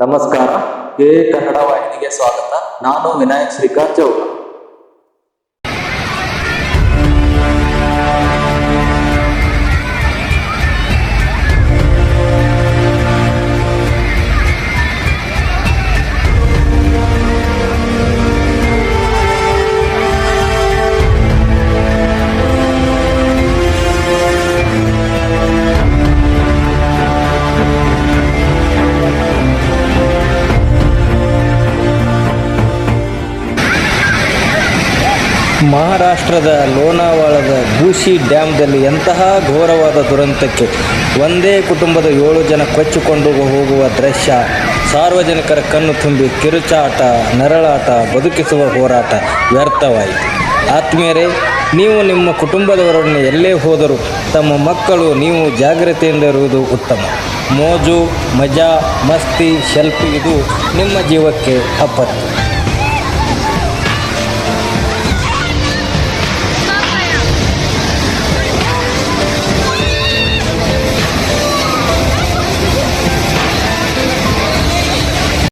ನಮಸ್ಕಾರ. ಕೆ ಕನ್ನಡ ವಾಹಿನಿಗೆ ಸ್ವಾಗತ. ನಾನು ವಿನಾಯಕ್ ಶ್ರೀಕಾಂತ್ ಚೌಕ ಮಹಾರಾಷ್ಟ್ರದ ಲೋನಾವಾಳದ ಭೂಸಿ ಡ್ಯಾಮ್ದಲ್ಲಿ ಎಂತಹ ಘೋರವಾದ ದುರಂತಕ್ಕೆ ಒಂದೇ ಕುಟುಂಬದ ಏಳು ಜನ ಕೊಚ್ಚಿಕೊಂಡು ಹೋಗುವ ದೃಶ್ಯ. ಸಾರ್ವಜನಿಕರ ಕಣ್ಣು ತುಂಬಿ ಕಿರುಚಾಟ, ನರಳಾಟ, ಬದುಕಿಸುವ ಹೋರಾಟ ವ್ಯರ್ಥವಾಯಿತು. ಆತ್ಮೀಯರೇ, ನೀವು ನಿಮ್ಮ ಕುಟುಂಬದವರನ್ನು ಎಲ್ಲೇ ಹೋದರೂ ತಮ್ಮ ಮಕ್ಕಳು ನೀವು ಜಾಗ್ರತೆಯಿಂದ ಇರುವುದು ಉತ್ತಮ. ಮೋಜು, ಮಜಾ, ಮಸ್ತಿ ಶೆಲ್ಫಿ ಇದು ನಿಮ್ಮ ಜೀವಕ್ಕೆ ಅಪತ್ತು